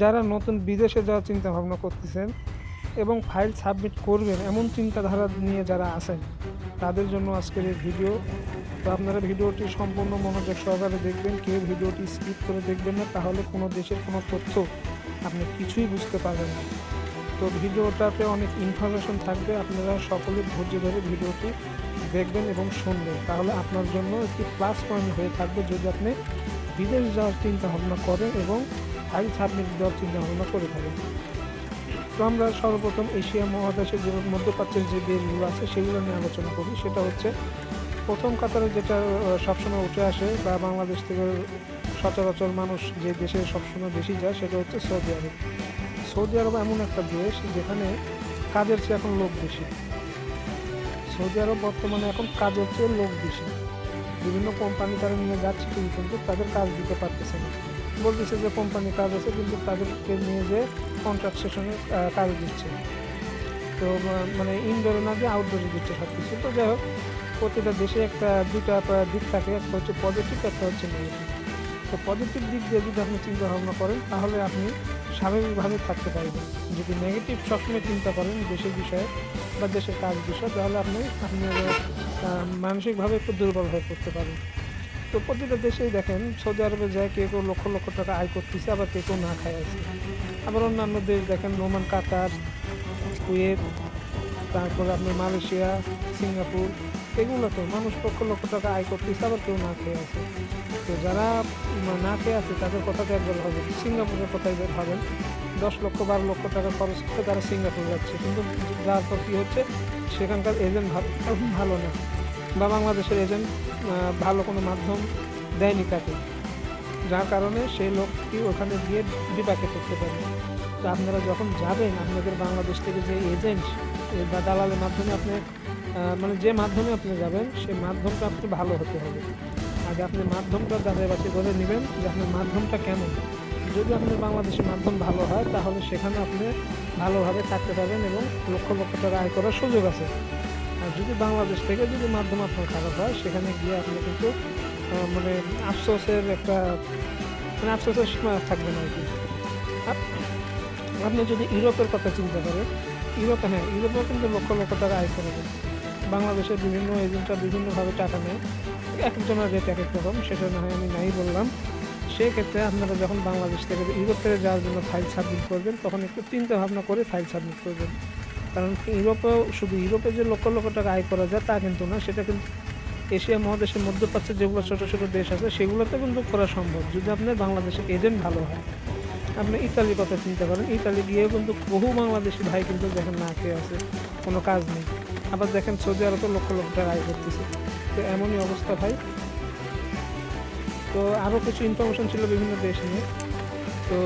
যারা নতুন বিদেশে যাওয়ার চিন্তা ভাবনা করতেছেন এবং ফাইল সাবমিট করবেন এমন চিন্তাধারা নিয়ে যারা আছেন, তাদের জন্য আজকের এই ভিডিও। তো আপনারা ভিডিওটি সম্পূর্ণ মনোযোগ সহকারে দেখবেন, কেউ ভিডিওটি স্কিপ করে দেখবেন না, তাহলে কোনো দেশের কোনো তথ্য আপনি কিছুই বুঝতে পারবেন না। তো ভিডিওটাতে অনেক ইনফরমেশন থাকবে, আপনারা সকলে ধৈর্য ধরে ভিডিওটি দেখবেন এবং শুনবেন। তাহলে আপনার জন্য একটি প্লাস পয়েন্ট হয়ে থাকবে যদি আপনি বিদেশ যাওয়ার চিন্তা ভাবনা করেন এবং ফাইল সাবমিট দেওয়ার চিন্তা ভাবনা করে থাকেন তো আমরা সর্বপ্রথম এশিয়া মহাদেশের যে মধ্যপ্রাচ্যের যে দেশগুলো আছে, সেগুলো নিয়ে আলোচনা করি। সেটা হচ্ছে, প্রথম কাতারে যেটা সবসময় উঠে আসে বা বাংলাদেশ থেকে সচরাচর মানুষ যে দেশে সবসময় বেশি যায়, সেটা হচ্ছে সৌদি আরব। সৌদি আরব এমন একটা দেশ যেখানে কাজের চেয়ে এখন লোক বেশি। সৌদি আরব বর্তমানে এখন কাজের চেয়ে লোক বেশি। বিভিন্ন কোম্পানি তারা নিয়ে যাচ্ছে কিন্তু তাদের কাজ দিতে পারতেছে না। বলতেছে যে কোম্পানি কাজ আছে কিন্তু তাদেরকে নিয়ে যে কন্ট্রাক্ট সেশনে কাজ দিচ্ছে। তো মানে ইনডোরে না দিয়ে আউটডোরে দিচ্ছে সব কিছু তো যাই হোক প্রতিটা দেশে একটা আহ, দিক থাকে। একটা হচ্ছে পজিটিভ একটা হচ্ছে নেগেটিভ তো পজিটিভ দিক দিয়ে যদি আপনি চিন্তা ভাবনা করেন তাহলে আপনি স্বাভাবিকভাবে থাকতে পারবেন। যদি নেগেটিভ সবসময় চিন্তা করেন দেশের বিষয়ে বা দেশের কাজ বিষয়ে তাহলে আপনি আপনি মানসিকভাবে একটু দুর্বল হয়ে পড়তে পারেন তো প্রতিটা দেশেই দেখেন, সৌদি আরবে যায়, কেউ কেউ লক্ষ লক্ষ টাকা আয় করতেছে, আবার কেউ কেউ না খায় আছে। আবার অন্যান্য দেশ দেখেন নোমান কাতার, কুয়েত, তারপরে আপনার মালয়েশিয়া, সিঙ্গাপুর, এগুলোতে মানুষ লক্ষ লক্ষ টাকা আয় করতেছে, আবার কেউ না খেয়ে আছে। তো যারা না খেয়ে আছে, তাদের কথাতে একবার হবে সিঙ্গাপুরের কথাই হবেন দশ লক্ষ, বারো লক্ষ টাকা খরচ করে তারা সিঙ্গাপুর যাচ্ছে। কিন্তু যার পর কী হচ্ছে, সেখানকার এজেন্ট ভালো না। বা বাংলাদেশের এজেন্ট ভালো কোনো মাধ্যম দেয়নি তাকে, যার কারণে সেই লোকটি ওখানে গিয়ে বিপাকে পড়তে পারে। তো আপনারা যখন যাবেন, আপনাদের বাংলাদেশ থেকে যে এজেন্ট বা দালালের মাধ্যমে আপনি মানে যে মাধ্যমে আপনি যাবেন সেই মাধ্যমটা আপনি ভালো হতে হবে। আগে আপনি মাধ্যমটা যাচাই বাছাই করে নেবেন যে আপনার মাধ্যমটা কেমন। যদি আপনার বাংলাদেশের মাধ্যম ভালো হয়, তাহলে সেখানে আপনি ভালোভাবে থাকতে পারবেন এবং লক্ষ লক্ষ টাকা আয় করার সুযোগ আছে। যদি বাংলাদেশ থেকে যদি মাধ্যম আপনার খারাপ হয়, সেখানে গিয়ে আপনি কিন্তু মানে আফসোসের একটা মানে আফসোসের সীমা থাকবে না আর কি। আপনি যদি ইউরোপের কথা চিন্তা করেন, ইউরোপে হ্যাঁ ইউরোপেও কিন্তু লক্ষ লক্ষ টাকা আয় করে বাংলাদেশের বিভিন্ন এজেন্টরা বিভিন্নভাবে টাকা নেয়। এক একজনের রেট এক এক রকম, সেটা না হয় আমি নাই বললাম। সেক্ষেত্রে আপনারা যখন বাংলাদেশ থেকে ইউরোপ থেকে যাওয়ার জন্য ফাইল সাবমিট করবেন, তখন একটু চিন্তা ভাবনা করে ফাইল সাবমিট করবেন। কারণ ইউরোপেও শুধু ইউরোপে যে লক্ষ লক্ষ টাকা আয় করা যায় তা কিন্তু না, সেটা কিন্তু এশিয়া মহাদেশের মধ্যপ্রাচ্যের যেগুলো ছোটো ছোটো দেশ আছে, সেগুলোতে কিন্তু করা সম্ভব। যদি আপনার বাংলাদেশের এজেন্ট ভালো হয়, আপনি ইতালির কথা চিন্তা করেন, ইতালি গিয়েও কিন্তু বহু বাংলাদেশি ভাই কিন্তু দেখেন না খেয়ে আছে, কোনো কাজ নেই। আবার দেখেন সৌদি আরবে লক্ষ লক্ষ টাকা আয় করতেছে। তো এমনই অবস্থা ভাই। তো আরও কিছু ইনফরমেশন ছিল বিভিন্ন দেশ নিয়ে। তো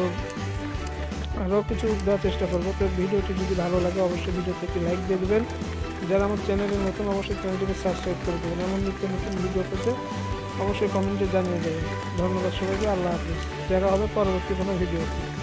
আরও কিছু দেওয়ার চেষ্টা করব। তো ভিডিওটি যদি ভালো লাগে, অবশ্যই ভিডিওতে একটি লাইক দিয়ে দেবেন। যারা আমার চ্যানেলে নতুন, অবশ্যই চ্যানেলটিকে সাবস্ক্রাইব করে দেবেন। এমন নিত্য নতুন ভিডিও পেতে অবশ্যই কমেন্টে জানিয়ে দেবেন। ধন্যবাদ সবাইকে, আল্লাহ হাফিজ। দেখা হবে পরবর্তী কোনো ভিডিওতে।